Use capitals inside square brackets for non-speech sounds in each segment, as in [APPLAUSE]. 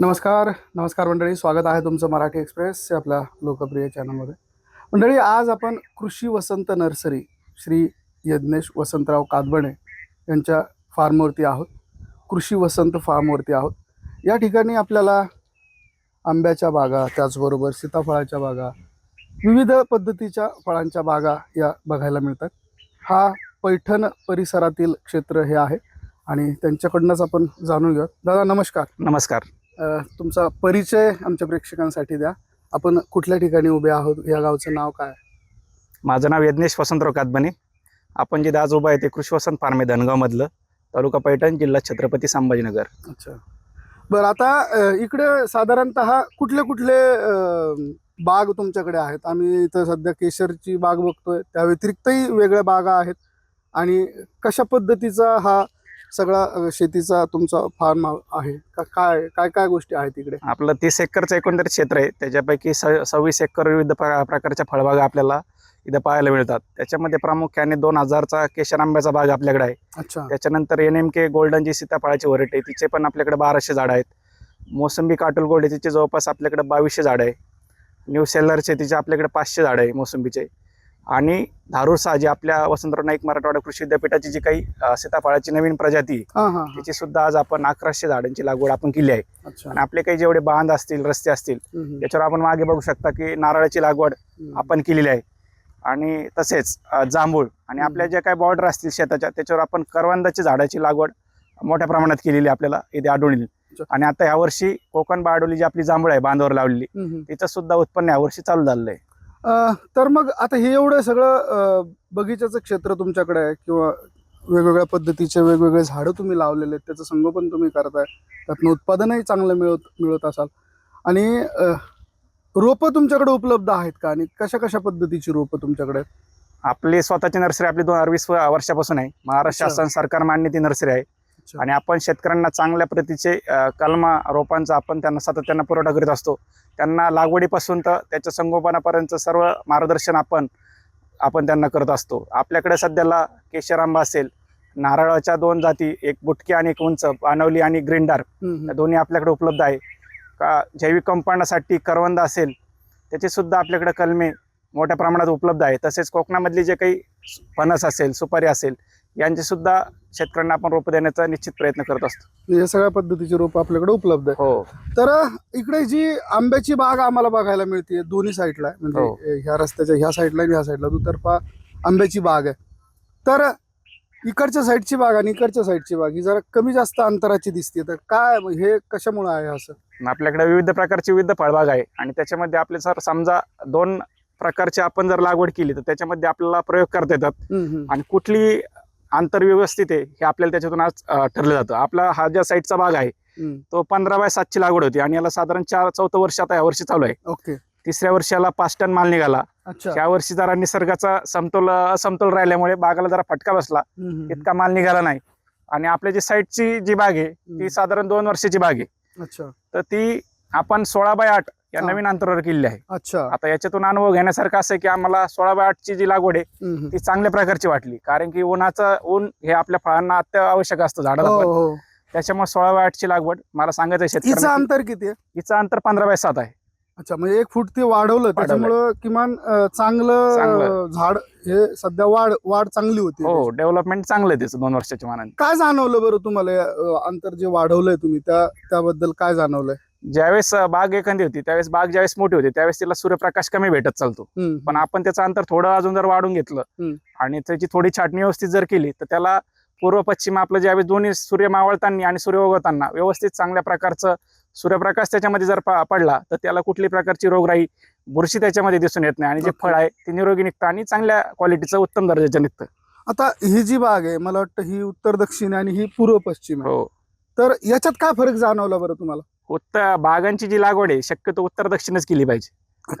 नमस्कार नमस्कार मंडळी. स्वागत आहे तुमचं मराठी एक्सप्रेस आपल्या लोकप्रिय चॅनलमध्ये. मंडळी आज आपण कृषी वसंत नर्सरी श्री यज्ञेश वसंतराव कादबणे यांच्या फार्मवरती आहोत. कृषी वसंत फार्मवरती आहोत. या ठिकाणी आपल्याला आंब्याच्या बागा त्याचबरोबर सीताफळाच्या बागा विविध पद्धतीच्या फळांच्या बागा या बघायला मिळतात. हा पैठण परिसरातील क्षेत्र हे आहे आणि त्यांच्याकडनंच आपण जाणून घेऊयात. दादा नमस्कार. नमस्कार. तुमचा परिचय आमच्या प्रेक्षकांसाठी द्या. आपण कुठल्या ठिकाणी उभे आहोत? या गावचं नाव काय? माझं नाव यज्ञेश वसंतराव कातबने आपण जे आज उभं आहे ते कृषी वसंत फार्म धनगावमधलं. तालुका पैठण जिल्हा छत्रपती संभाजीनगर. अच्छा. बरं आता इकडे साधारणतः कुठले कुठले बाग तुमच्याकडे आहेत? आम्ही इथं सध्या केशरची बाग बघतोय. त्या व्यतिरिक्तही वेगळ्या बागा आहेत. आणि कशा पद्धतीचा हा सगळा शेतीचा तुमचा फार्म आहे. का काय काय काय गोष्टी आहेत इकडे? आपलं तीस एकरचं एकंदरीत क्षेत्र आहे. त्याच्यापैकी स सव्वीस एकर विविध प्र- प्रकारच्या फळबागा आपल्याला इथं पाहायला मिळतात. त्याच्यामध्ये प्रामुख्याने दोन हजारचा केशर आंब्याचा बाग आपल्याकडे आहे. अच्छा. त्याच्यानंतर एन एम के गोल्डन जी सीताफळाची व्हरायटी आहे तिचे पण आपल्याकडे बाराशे झाडं आहेत. मोसंबी काटोल गोल्ड आहे तिचे जवळपास आपल्याकडे बावीसशे झाडं आहे. न्यू सेलरचे तिचे आपल्याकडे पाचशे झाडं आहे मोसंबीचे. आणि धारूर सहा जी आपल्या वसंतराव नाईक मराठवाडा कृषी विद्यापीठाची जी काही सीताफळाची नवीन प्रजाती त्याची सुद्धा आज आपण अकराशे झाडांची लागवड आपण केली आहे. आणि आपले काही जेवढे बांध असतील रस्ते असतील त्याच्यावर आपण मागे बघू शकता की नारळाची लागवड. आपण केलेली आहे. आणि तसेच जांभूळ आणि आपल्या ज्या काही बॉर्डर असतील शेताच्या त्याच्यावर आपण करवंदाची झाडाची लागवड मोठ्या प्रमाणात केलेली आहे आपल्याला इथे आढळून येईल. आणि आता यावर्षी कोकण बारडोली जी आपली जांभूळ आहे बांधावर लावलेली. तिचं सुद्धा उत्पन्न यावर्षी चालू झालेलं आहे. तर मग आता हे एवढं सगळं अ, बगीच्याचं क्षेत्र तुमच्याकडे आहे किंवा वेगवेगळ्या पद्धतीचे वेगवेगळे झाडं तुम्ही लावलेले आहेत त्याचं संगोपन तुम्ही करताय त्यातनं उत्पादनही चांगलं मिळत मिळत असाल आणि रोपं तुमच्याकडे उपलब्ध आहेत का आणि कशा कशा पद्धतीची रोपं तुमच्याकडे आहेत आपली स्वतःची नर्सरी आपली दोन हजार वीस वर्षापासून आहे महाराष्ट्र. शासन सरकार मान्य ती नर्सरी आहे. आणि आपण शेतकऱ्यांना चांगल्या प्रतीचे कलमा रोपांचा आपण त्यांना सातत्यानं पुरवठा करीत असतो. त्यांना लागवडीपासून तर त्याच्या संगोपनापर्यंत सर्व मार्गदर्शन आपण आपण त्यांना करत असतो. आपल्याकडे सध्याला केशर आंबा असेल नारळाच्या दोन जाती एक बुटकी आणि एक उंच पानवली आणि ग्रिंडार दोन्ही आपल्याकडे उपलब्ध आहे. का जैविक कंपाऊंडासाठी करवंद असेल त्याचे सुद्धा आपल्याकडे कलमे मोठ्या प्रमाणात उपलब्ध आहे. तसेच कोकणामधली जे काही फणस असेल सुपारी असेल यांचे सुद्धा शेतकऱ्यांना आपण रोपं देण्याचा निश्चित प्रयत्न करत असतो. या सगळ्या पद्धतीची रोपं आपल्याकडे उपलब्ध आहे हो. तर इकडे जी आंब्याची बाग आम्हाला बघायला मिळते दोन्ही साईडला. म्हणजे हो. ह्या रस्त्याच्या ह्या साईडला आणि ह्या साईडला दुतर्फा आंब्याची बाग आहे. तर इकडच्या साईडची बाग आणि इकडच्या साईडची बाग ही जरा कमी जास्त अंतराची दिसते. तर काय हे कशामुळे आहे असं? आपल्याकडे विविध प्रकारची विविध फळबाग आहे आणि त्याच्यामध्ये आपले जर समजा दोन प्रकारचे आपण जर लागवड केली तर त्याच्यामध्ये आपल्याला प्रयोग करता येतात. आणि कुठली अंतर व्यवस्थित आहे हे आपल्याला त्याच्यातून आज ठरलं जातं. आपला हा ज्या साईडचा भाग आहे. तो पंधरा बाय सातची लागवड होती आणि याला साधारण चार चौथं वर्ष आता या वर्षी चालू आहे. ओके. तिसऱ्या वर्षाला पाच टन माल निघाला. अच्छा. या वर्षी जरा निसर्गाचा समतोल असमतोल राहिल्यामुळे बागाला जरा फटका बसला. इतका माल निघाला नाही. आणि आपल्या जी साईडची जी बाग आहे. ती साधारण दोन वर्षाची बाग आहे. तर ती आपण सोळा बाय आठ या. नवीन अंतरावर केलेली आहे. अच्छा. आता याच्यातून अनुभव घेण्यासारखं असं की आम्हाला सोळा बाय आठची जी लागवड आहे. ती चांगल्या प्रकारची वाटली. कारण की उन्हाचं ऊन हे आपल्या फळांना अत्यावश्यक असतं झाडाला हो हो. त्याच्यामुळे सोळा बाय आठची लागवड मला सांगायचं शेतकऱ्यांना अंतर किती आहे? हिचं अंतर पंधरा बाय सात आहे. अच्छा म्हणजे एक फूट ते वाढवलं त्याच्यामुळं किमान चांगलं झाड हे सध्या वाढ वाढ चांगली होती. हो डेव्हलपमेंट चांगलं आहे त्याचं दोन वर्षाच्या मानाने. काय जाणवलं बरं तुम्हाला अंतर जे वाढवलंय तुम्ही त्या त्याबद्दल काय जाणवलंय? ज्यावेळेस बाग एखादी होती त्यावेळेस बाग ज्यावेळेस मोठी होती त्यावेळेस तिला सूर्यप्रकाश कमी भेटत चालतो. पण आपण त्याचं अंतर थोडं अजून जर वाढून घेतलं. आणि त्याची थोडी छाटणी व्यवस्थित जर केली तर त्याला पूर्व पश्चिम आपलं ज्यावेळेस दोन्ही सूर्य मावळताना आणि सूर्य उगवताना व्यवस्थित चांगल्या प्रकारचं सूर्यप्रकाश त्याच्यामध्ये जर पडला तर त्याला कुठली प्रकारची रोगराई बुरशी त्याच्यामध्ये दिसून येत नाही आणि जे. फळ आहे ते निरोगी निघतं आणि चांगल्या क्वालिटीचं उत्तम दर्जाचं निघतं. आता ही जी बाग आहे मला वाटतं ही उत्तर दक्षिण आणि ही पूर्व पश्चिम हो. तर याच्यात काय फरक जाणवला बरं तुम्हाला? उत्तर बागांची जी लागवड आहे शक्यतो उत्तर दक्षिणच केली पाहिजे.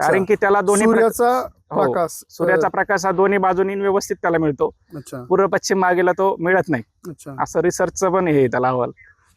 कारण. की त्याला दोन्ही सूर्याचा हो, प्रकाश. सूर्याचा प्रकाश हा दोन्ही बाजूनी व्यवस्थित त्याला मिळतो. अच्छा. पूर्व पश्चिम बागेला तो मिळत नाही. अच्छा. असं रिसर्चचं पण हे आहे त्याला अहवाल.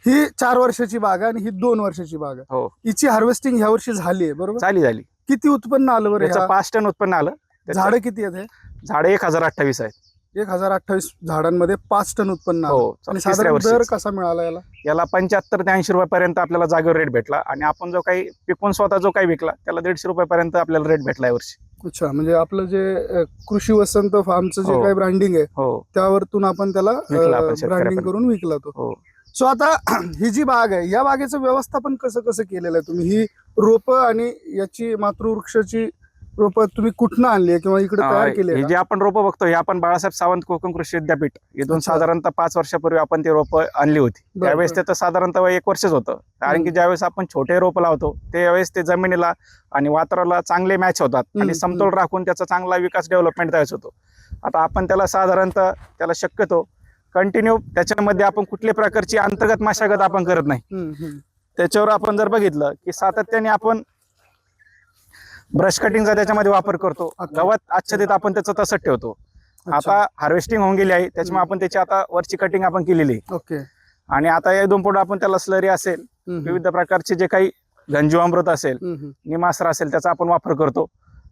ही चार वर्षाची बाग आहे आणि ही दोन वर्षाची बाग आहे. हो. हिची हार्वेस्टिंग ह्या वर्षी झाली आहे बरोबर? झाली झाली. किती उत्पन्न आलं बरं याचं ह्या? पाच टन उत्पन्न आलं. त्याचं झाडं किती आहेत हे? झाडं एक हजार अठ्ठावीस आहेत. एक हजार अठ्ठावीस झाडांमध्ये पाच टन उत्पन्न आलं. हो आणि तिसऱ्या साधारण दर कसा मिळाला याला? याला पंच्याहत्तर ते ऐंशी रुपयापर्यंत आपल्याला जागेवर रेट भेटला. आणि आपण जो काही पिकून स्वतः जो काही विकला त्याला दीडशे रुपयापर्यंत आपल्याला रेट भेटला यावर्षी अच्छा म्हणजे आपलं जे अ, कृषी वसंत फार्मचं जे हो. काही ब्रँडिंग आहे हो. त्यावरतून आपण त्याला विकला आपण ब्रँडिंग शेतकऱ्यापर्यंत. करून विकला तो. हो. सो आता [CLEARS THROAT] ही जी बाग आहे या बागेचं व्यवस्थापन कसं कसं केलेलं आहे तुम्ही? ही रोपं आणि याची मातृवृक्षाची रोपं तुम्ही कुठनं आणली किंवा इकडे तयार केली हे जे आपण रोपं बघतो हे आपण बाळासाहेब सावंत कोकण कृषी विद्यापीठ इथून. साधारणतः पाच वर्षापूर्वी आपण ते रोपं आणली होती त्यावेळेस बरं. त्याचं साधारणतः एक वर्षच होतं कारण की. ज्यावेळेस आपण छोटे रोपं लावतो त्यावेळेस ते जमिनीला आणि वातावरणाला चांगले मॅच होतात आणि समतोल राखून त्याचा चांगला विकास डेव्हलपमेंट तयार होतो आता आपण त्याला साधारणतः त्याला शक्यतो कंटिन्यू त्याच्यामध्ये आपण कुठल्याही प्रकारची अंतर्गत मशागत आपण करत नाही. त्याच्यावर आपण जर बघितलं की सातत्याने आपण ब्रश कटिंगचा त्याच्यामध्ये वापर करतो अच्छा. गवत आच्छादित आपण त्याचं तसंच ठेवतो. आता हार्वेस्टिंग होऊन गेली आहे त्याच्यामुळे आपण त्याची आता वरची कटिंग आपण केलेली आहे. ओके आणि आता या दोन पुढे आपण त्याला स्लरी असेल. विविध प्रकारचे जे काही घनजीवामृत असेल. निमासर असेल त्याचा आपण वापर करतो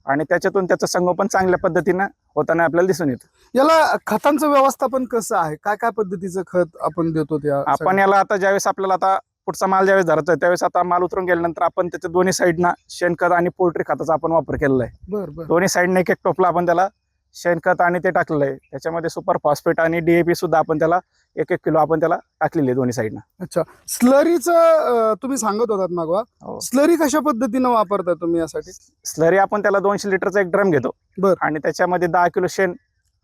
आणि त्याच्यातून त्याचं संगोपन चांगल्या पद्धतीनं होताना आपल्याला दिसून येतं याला खतांचं व्यवस्थापन कसं आहे काय काय पद्धतीचं खत आपण देतो त्या आपण याला आता ज्यावेळेस आपल्याला आता पुढचा माल ज्यावेळेस धरायचा त्यावेळेस आता माल उतरून गेल्यानंतर आपण त्याच्या दोन्ही साईडना शेणखत आणि पोल्ट्री खताचा आपण वापर केलेला आहे. दोन्ही साईडने एक एक टोपला आपण त्याला शेणखत आणि ते टाकलेलं आहे. त्याच्यामध्ये सुपर फॉस्फेट आणि डीएपी सुद्धा आपण त्याला एक एक किलो आपण त्याला टाकलेली आहे दोन्ही साईडनं अच्छा. स्लरीचं तुम्ही सांगत होतात मागवा. हो. स्लरी कशा पद्धतीनं वापरता तुम्ही यासाठी? स्लरी आपण त्याला दोनशे लिटरचा एक ड्रम घेतो. बर. आणि त्याच्यामध्ये दहा किलो शेण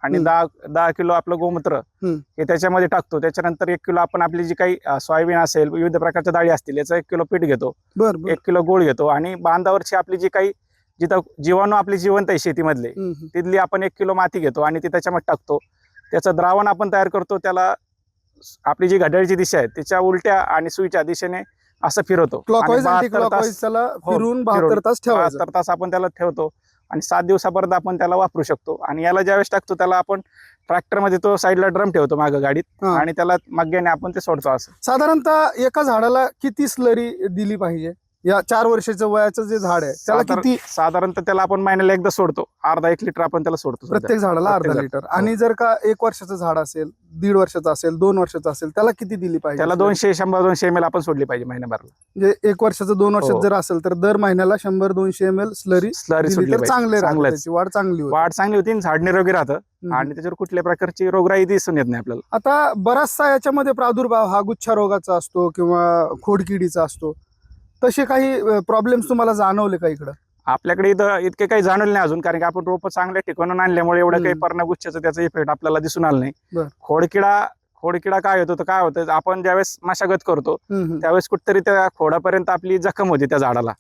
आणि. दहा दहा किलो आपलं गोमूत्र. हे त्याच्यामध्ये टाकतो. त्याच्यानंतर एक किलो आपण आपली जी काही सोयाबीन असेल विविध प्रकारच्या डाळी असतील याचं एक किलो पीठ घेतो. एक किलो गोळ घेतो आणि बांधावरची आपली जी काही जिथं जीवाणू आपली जिवंत आहे शेतीमधले. तिथली आपण एक किलो माती घेतो आणि ती त्याच्यामध्ये टाकतो. त्याचं द्रावण आपण तयार करतो त्याला आपली जी घड्याळची दिशा आहे त्याच्या उलट्या आणि सुईच्या दिशेने असं फिरवतो. आणि क्लॉकवाईज अँटी 72 क्लॉकवाईज तास त्याला हो, तास आपण त्याला ठेवतो. आणि सात दिवसापर्यंत आपण त्याला वापरू शकतो. आणि याला ज्यावेळेस टाकतो त्याला आपण ट्रॅक्टरमध्ये तो साईडला ड्रम ठेवतो मागं गाडीत. आणि त्याला मग्याने आपण ते सोडतो असं. साधारणतः एका झाडाला किती स्लरी दिली पाहिजे? या चार वर्षाच्या वयाचं जे झाड आहे त्याला किती साधारणतः त्याला आपण महिन्याला एकदा सोडतो अर्धा एक लिटर आपण त्याला सोडतो सध्या. प्रत्येक झाडाला प्रत्येक अर्धा झाड. लिटर आणि जर का एक वर्षाचं झाड असेल दीड वर्षाचं असेल दोन वर्षाचं असेल त्याला किती दिली पाहिजे त्याला दोनशे शंभर दोनशे एम एल आपण सोडली पाहिजे महिन्याभराला म्हणजे एक वर्षाचं दोन वर्षात हो. जर असेल तर दर महिन्याला शंभर दोनशे एम एल स्लरी स्लरी दिली सोडली तर पाहिजे चांगले राहते चांगलंच. त्याची वाढ चांगली होते वाढ चांगली होती आणि झाड निरोगी राहतं हम्म. आणि त्याच्यावर कुठल्या प्रकारची रोगराई दिसून येत नाही आपल्याला आता बराचसा याच्यामध्ये प्रादुर्भाव हा गुच्छा रोगाचा असतो किंवा खोडकिडीचा असतो तसे काही प्रॉब्लेम्स तुम्हाला जाणवले का इकडं आपल्याकडे इथं इतके काही जाणवले नाही अजून कारण की आपण रोपं चांगल्या ठिकाणून आणल्यामुळे एवढं काही. पर्णगुच्छाचा त्याचा इफेक्ट आपल्याला दिसून आला नाही. खोडकिडा खोडकिडा काय होतो तर काय होतं आपण ज्यावेळेस मशागत करतो. त्यावेळेस कुठतरी त्या खोडापर्यंत आपली जखम होती त्या झाडाला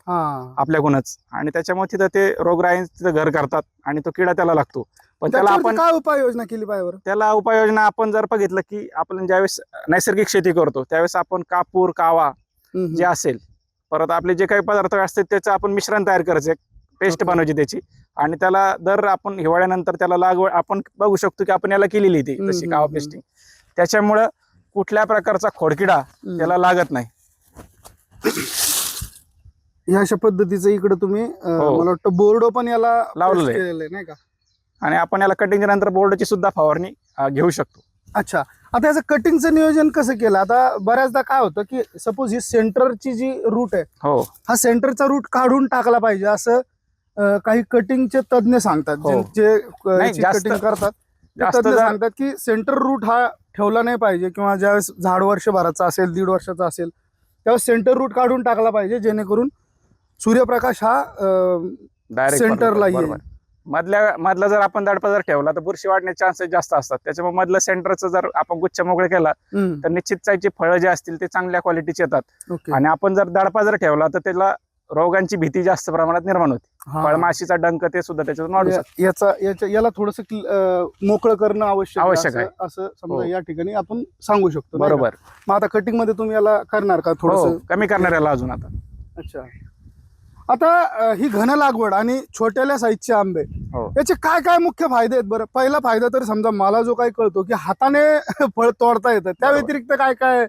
आपल्याकडूनच आणि त्याच्यामुळे तिथं ते रोगराई तिथं घर करतात आणि तो किडा त्याला लागतो पण त्याला आपण काय उपाययोजना केली पाहिजे? त्याला उपाययोजना आपण जर बघितलं की आपण ज्यावेळेस नैसर्गिक शेती करतो त्यावेळेस आपण कापूर कावा जे असेल परत आपले जे काही पदार्थ असतात त्याचं आपण मिश्रण तयार करायचं एक पेस्ट. बनवायची त्याची आणि त्याला दर आपण हिवाळ्यानंतर त्याला लागवड आपण बघू शकतो की आपण याला केलेली ती तशी कावा. पेस्टिंग त्याच्यामुळं कुठल्या प्रकारचा खोडकिडा. त्याला लागत नाही ह्या अशा पद्धतीचं इकडे तुम्ही हो. मला वाटतं बोर्ड पण याला लावलेलं आहे. नाही का आणि आपण याला कटिंगच्या नंतर बोर्डची सुद्धा फवारणी घेऊ शकतो अच्छा. आता याचं कटिंगचं नियोजन कसं केलं? आता बऱ्याचदा काय होतं की सपोज ही सेंटरची जी रूट आहे हो. हा सेंटरचा रूट काढून टाकला पाहिजे असं अं, काही कटिंगचे तज्ज्ञ सांगतात. हो. जे- जे नाही, जास्त- कटिंग करतात. ते जास्त तज्ज्ञ जर सांगतात की सेंटर रूट हा ठेवला नाही पाहिजे किंवा ज्यावेळेस झाड वर्षभराचा असेल दीड वर्षाचा असेल त्यावेळेस सेंटर रूट काढून टाकला पाहिजे जेणेकरून सूर्यप्रकाश हा अं, डायरेक्ट सेंटरला येईल. मधल्या मधला जर आपण दडपा जर ठेवला तर बुरशी वाढण्याचे चान्सेस जास्त असतात. त्याच्यामुळे मधलं सेंटरचं जर आपण गुच्छ मोकळे केला तर निश्चित त्याची फळं जे असतील ते चांगल्या क्वालिटीचे येतात. आणि आपण जर दडपा जर ठेवला तर त्याला रोगांची भीती जास्त प्रमाणात निर्माण होते. फळमाशीचा डंक ते सुद्धा त्याच्यातून वाढू याचा याच्या याला थोडस मोकळं करणं आवश्यक आहे आवश्यक असं- असं समजा हो. या ठिकाणी आपण सांगू शकतो? बरोबर. मग आता कटिंगमध्ये तुम्ही याला करणार का हो थोडस? कमी करणार याला अजून आता. अच्छा. आता अं, ही घन लागवड आणि छोट्याल्या साईजचे आंबे हो. याचे काय काय मुख्य फायदे आहेत बरं? पहिला फायदा तर समजा मला जो काय कळतो की हाताने [LAUGHS] फळ तोडता येतं. त्या बरोबर. व्यतिरिक्त काय काय?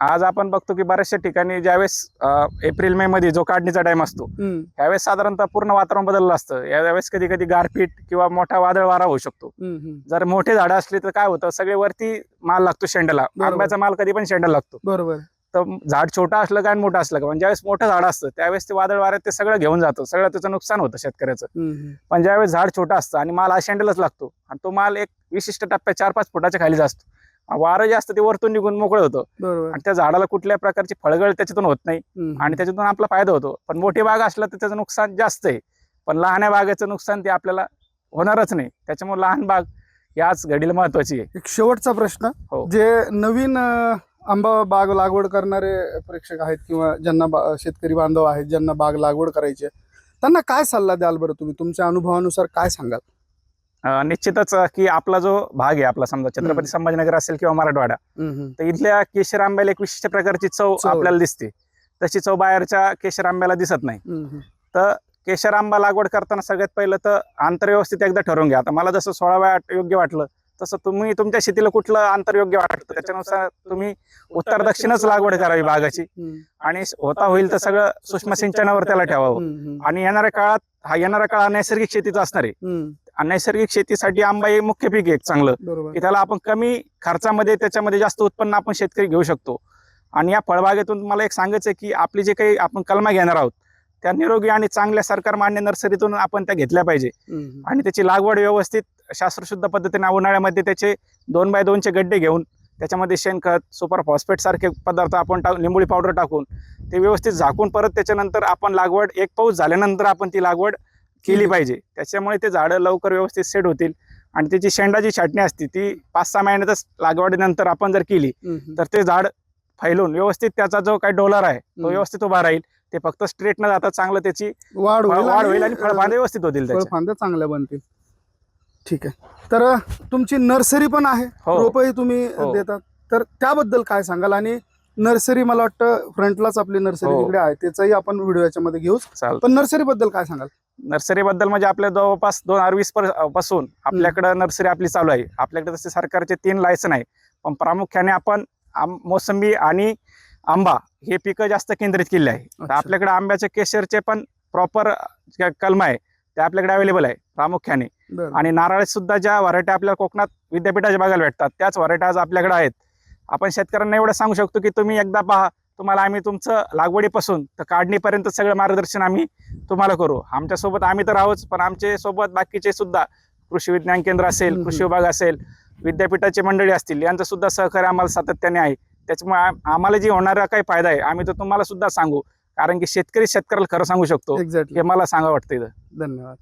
आज आपण बघतो की बऱ्याचशा ठिकाणी ज्यावेळेस अं, एप्रिल मे मध्ये जो काढणीचा टाइम असतो हम्म, त्यावेळेस साधारणतः पूर्ण वातावरण बदललं असतं. यावेळेस कधी कधी गारपीट किंवा मोठा वादळ वारा होऊ शकतो. हम्म, हम्म. जर मोठे झाडं असली तर काय होतं? सगळे वरती माल लागतो बरोबर. आंब्याचा माल कधी पण शेंड्याला लागतो. बरोबर. तर झाड छोटं असलं का आणि मोठं असलं का? पण ज्यावेळेस मोठं झाड असतं त्यावेळेस ते वादळ वाऱ्यात ते सगळं घेऊन जातं. सगळं त्याचं नुकसान होतं शेतकऱ्याचं. पण ज्यावेळेस झाड छोटं असतं आणि माल शेंड्यालाच लागतो आणि तो माल एक विशिष्ट टप्प्यात चार पाच फुटाच्या खाली असतो वारं जे असतं ते वरतून निघून मोकळं होतं. आणि त्या झाडाला कुठल्या प्रकारची फळगळ त्याच्यातून होत नाही आणि त्याच्यातून आपला फायदा होतो. पण मोठी बाग असलं तर त्याचं नुकसान जास्त आहे. पण लहान्या बागेचं नुकसान ते आपल्याला होणारच नाही. त्याच्यामुळे लहान बाग आज घडीला महत्वाची आहे. एक शेवटचा प्रश्न. हो. जे नवीन आंबा बाग लागवड करणारे प्रेक्षक आहेत किंवा ज्यांना बा- शेतकरी बांधव आहेत ज्यांना बाग लागवड करायची आहे त्यांना काय सल्ला द्याल बरं तुम्ही तुमच्या अनुभवानुसार काय सांगाल अं, निश्चितच अं, की आपला जो भाग आहे आपला समजा छत्रपती. संभाजीनगर असेल किंवा मराठवाडा. तर इथल्या केशर आंब्याला एक विशिष्ट प्रकारची चव. आपल्याला दिसते तशी चव बाहेरच्या केशर आंब्याला दिसत नाही. तर केशर आंबा लागवड करताना सगळ्यात पहिलं तर अंतर व्यवस्थित एकदा ठरवून घ्या आता मला जसं सोळा वेळा योग्य वाटलं तसं तुम्ही तुमच्या शेतीला कुठलं अंतर योग्य वाटतं? त्याच्यानुसार तुम्ही उत्तर दक्षिणच लागवड करावी बागाची. आणि होता होईल तर सगळं सूक्ष्म सिंचनावर त्याला ठेवावं. आणि येणाऱ्या काळात हा येणारा काळ नैसर्गिक शेतीचा असणार आहे. नैसर्गिक शेतीसाठी आंबा हे मुख्य पीक आहे एक चांगलं की त्याला आपण कमी खर्चामध्ये त्याच्यामध्ये जास्त उत्पन्न आपण शेतकरी घेऊ शकतो. आणि या फळबागेतून मला एक सांगायचं आहे की आपली जे काही आपण कलमा घेणार आहोत त्या निरोगी आणि चांगल्या सरकार मान्य नर्सरीतून आपण त्या घेतल्या पाहिजे. आणि त्याची लागवड व्यवस्थित शास्त्रशुद्ध पद्धतीने उन्हाळ्यामध्ये त्याचे दोन बाय दोनचे गड्डे घेऊन त्याच्यामध्ये शेणखत सुपर फॉस्फेट सारखे पदार्थ आपण टाक लिंबोळी पावडर टाकून ते व्यवस्थित झाकून परत त्याच्यानंतर आपण लागवड एक पाऊस झाल्यानंतर आपण ती लागवड केली. पाहिजे त्याच्यामुळे ते झाडं लवकर व्यवस्थित सेट होतील आणि त्याची शेंडाची छाटणी असते ती पाच सहा महिन्यातच लागवडीनंतर आपण जर केली. तर ते झाड फैलून व्यवस्थित त्याचा जो काही डोलर आहे तो. व्यवस्थित उभा राहील ते फक्त स्ट्रेट न जाता चांगलं त्याची वाढ होईल वाढ होईल आणि फळफांदे व्यवस्थित होतील फळफांद्या चांगल्या बनतील ठीक आहे. तर तुमची नर्सरी पण आहे. हो. रोपही तुम्ही हो. देतात. तर त्याबद्दल काय सांगाल? आणि नर्सरी मला वाटतं फ्रंटलाच आपली नर्सरी हो. तिकडे आहे. त्याचाही आपण व्हिडिओ याच्यामध्ये घेऊ. चाल पण नर्सरी बद्दल काय सांगाल? नर्सरी बद्दल म्हणजे आपल्या जवळपास दोन हजार वीसपासून आपल्याकडे नर्सरी आपली चालू आहे. आपल्याकडे तसे सरकारचे तीन लायसन आहे पण प्रामुख्याने आपण आम- मोसंबी आणि आंबा हे पिकं जास्त केंद्रित केले आहे. तर अच्छा. आपल्याकडे आंब्याचे केशरचे पण प्रॉपर कलम आहे. ते आपल्याकडे अवेलेबल आहे प्रामुख्याने. आणि नारळात सुद्धा ज्या व्हरायटी आपल्याला कोकणात विद्यापीठाच्या बघायला भेटतात त्याच व्हरायटी आज आपल्याकडे आहेत. आपण शेतकऱ्यांना एवढं सांगू शकतो की तुम्ही एकदा पहा तुम्हाला आम्ही तुमचं लागवडीपासून तर काढणीपर्यंत सगळं मार्गदर्शन आम्ही तुम्हाला करू. आमच्यासोबत आम्ही तर आहोत पण आमचे सोबत बाकीचे सुद्धा कृषी विज्ञान केंद्र असेल. कृषी विभाग असेल विद्यापीठाचे मंडळी असतील यांचं सुद्धा सहकार्य आम्हाला सातत्याने आहे. त्याच्यामुळे आम- आम्हाला जी होणारा काही फायदा आहे आम्ही तो तुम्हाला सुद्धा सांगू. कारण की शेतकरी शेतकऱ्याला खरं सांगू शकतो. एक्झॅक्टली हे मला सांगा वाटतं इथं. धन्यवाद.